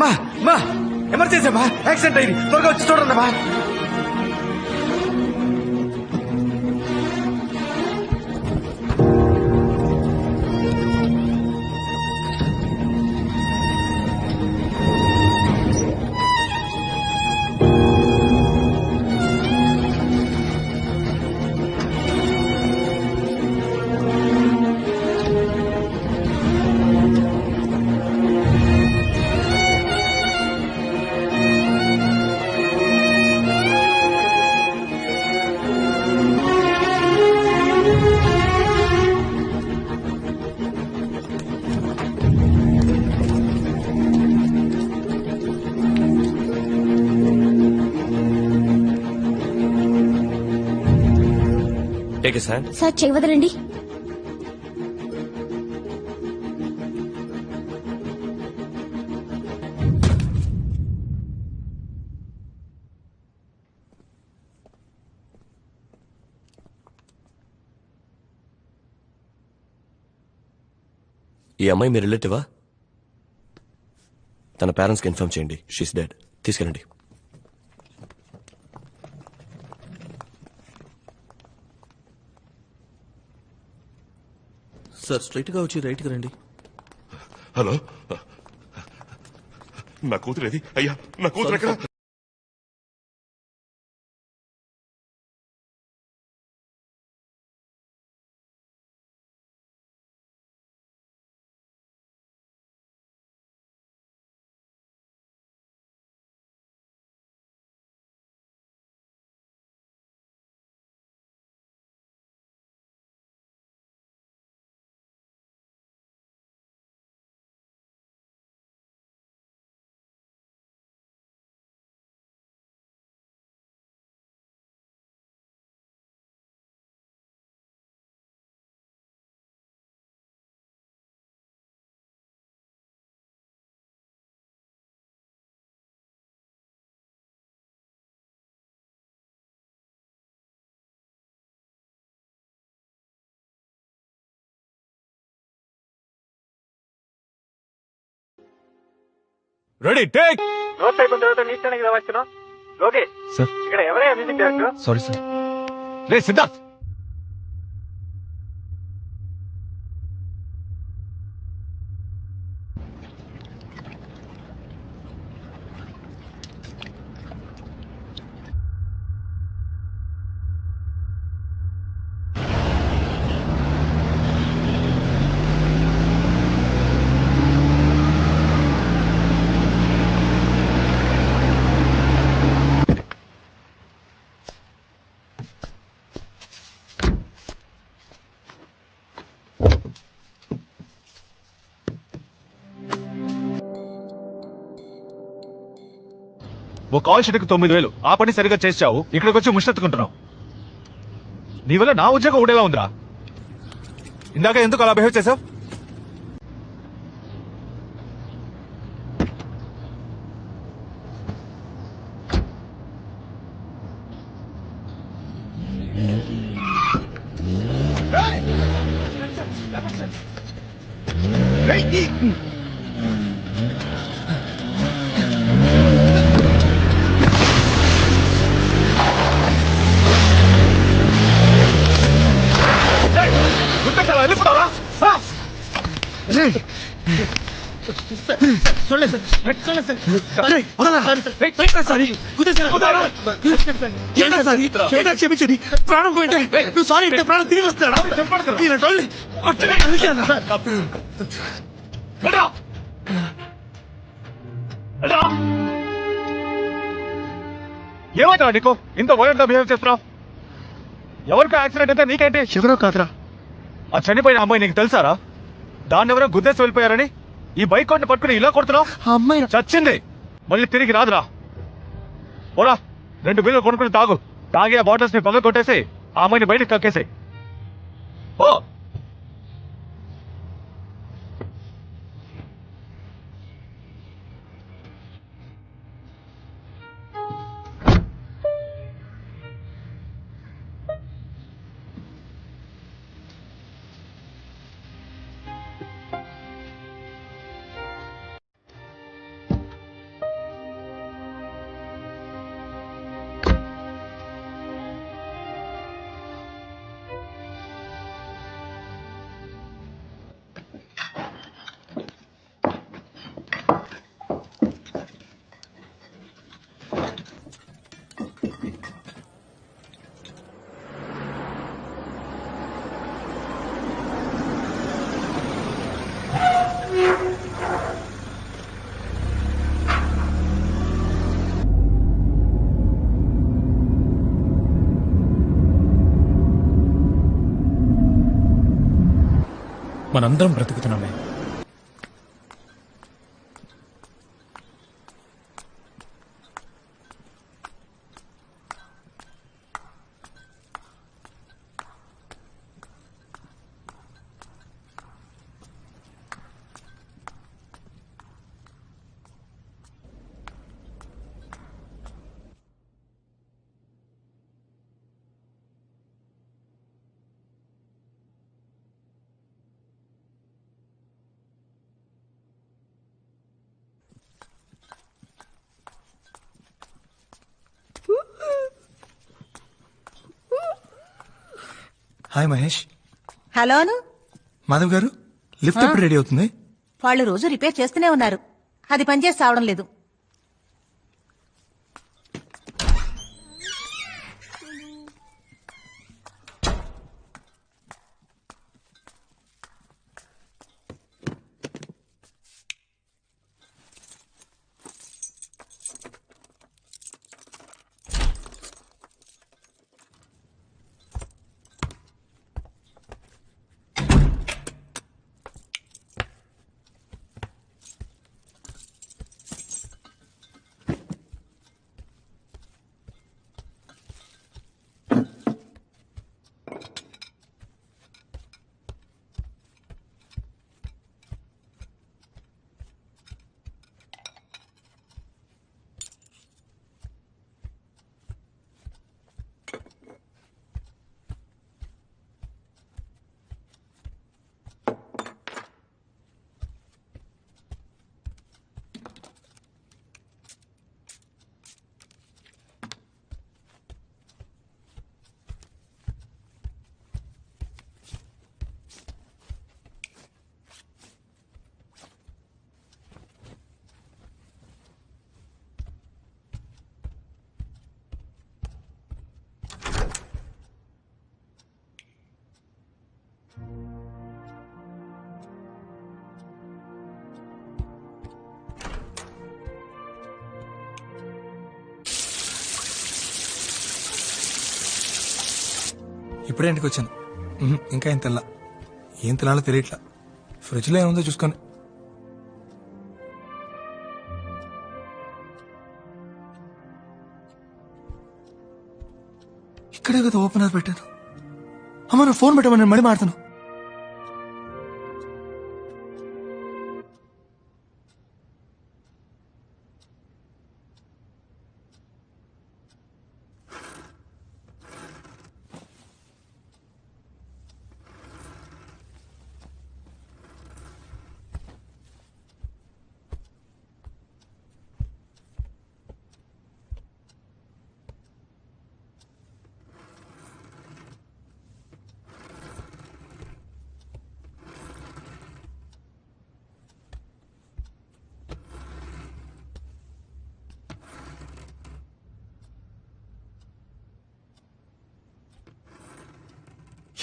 అమ్మా అమ్మా ఎమర్జెన్సీ అమ్మా యాక్సిడెంట్ అయింది. త్వరగా వచ్చి చూడండి అమ్మా. టేక్ స్టాండ్ సార్ చెయ్యి వదలండి. ఈ అమ్మాయి మీ రిలేటివా తన పేరెంట్స్కి ఇన్ఫార్మ్ చేయండి. షీస్ డెడ్ తీసుకెళ్ళండి. సార్ స్ట్రైట్గా వచ్చి రైట్కి రండి. హలో? నా కూతురు ఏది అయ్యా నా కూతురు ఎక్కడ? రెడీ టేక్ సార్ ఇక్కడ ఎవరైనా మ్యూజిక్ డైరెక్టర్ సారీ సార్ రే సిద్ధార్థ్! ఓ కాల్ షీట్కి తొమ్మిది వేలు. ఆ పని సరిగా చేసావు ఇక్కడికి వచ్చి ముష్టెత్తుకుంటున్నావు. నీ వల్ల నా ఉద్యోగం ఉండేలా ఉందిరా. ఇందాక ఎందుకు అలా బిహేవ్ చేసావు Hey! క్షమించండి ప్రాణం పోయింటే నువ్వు సారీ అంటే ప్రాణం తిరిగి వస్తాడా ఇలాంటి నీకు? ఇంత వైలెంట్ బిహేవ్ చేస్తున్నావు? ఎవరికి యాక్సిడెంట్ అయితే నీకేంటి? ఎవరో కాదురా. ఆ చనిపోయిన అమ్మాయి నీకు తెలుసారా? దాన్ని ఎవరో గుద్దేసి వెళ్ళిపోయారని ఈ బైక్ కొట్టి పట్టుకుని ఇలా కొడుతున్నావు? అమ్మాయి చచ్చింది. మళ్ళీ తిరిగి రాదురా. పోరా రెండు బిల్లు కొనుక్కుని తాగు. తాగి ఆ బాటిల్స్ని పగల కొట్టేసి ఆ అమ్మాయిని బయటకు కక్కేసి ఓ మనందరం బ్రతుకుతున్నామే. హాయ్ మహేష్. హలోను మాధవ్ గారు లిఫ్ట్ ఎప్పుడు రెడీ అవుతుంది? వాళ్ళు రోజు రిపేర్ చేస్తూనే ఉన్నారు. అది పనిచేసి సావడం లేదు. ఇప్పుడే ఇంటికి వచ్చాను. ఇంకా ఏం తెల్లా? ఏం తినాలో తెలియట్లా. ఫ్రిడ్జ్లో ఏముందో చూసుకొని. ఇక్కడే కదా ఓపెనర్ పెట్టాను. అమ్మ నువ్వు ఫోన్ పెట్టమని నేను మడి మాడతాను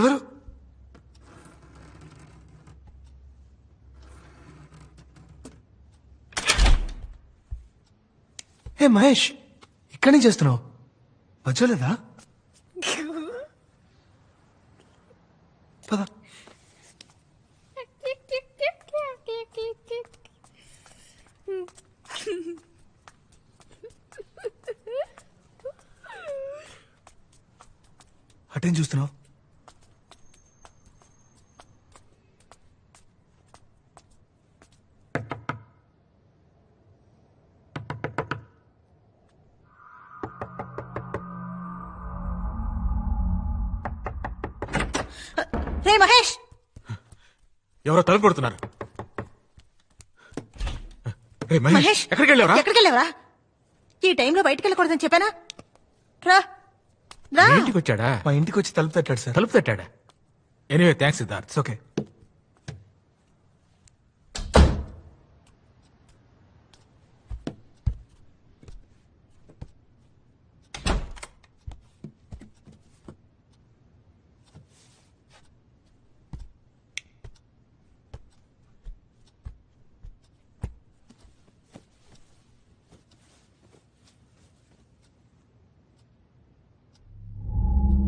ఎవరు? ఏ మహేష్ ఇక్కడి నుంచి చేస్తున్నావు. వచ్చలేదా పద. అటేం చూస్తున్నావు? ఎవరో తలుపు కొడుతున్నారు. రే మహేష్ మహేష్ ఎక్కడికి వెళ్ళావరా ఎక్కడికి వెళ్ళావరా ఈ టైంలో బయటకు వెళ్ళకూడదని చెప్పానా? రా రా. ఇంటికి వచ్చాడా మా ఇంటికి వచ్చి తలుపు తట్టాడు సార్. తలుపు తట్టాడా? Anyway thanks Siddharth. ఓకే.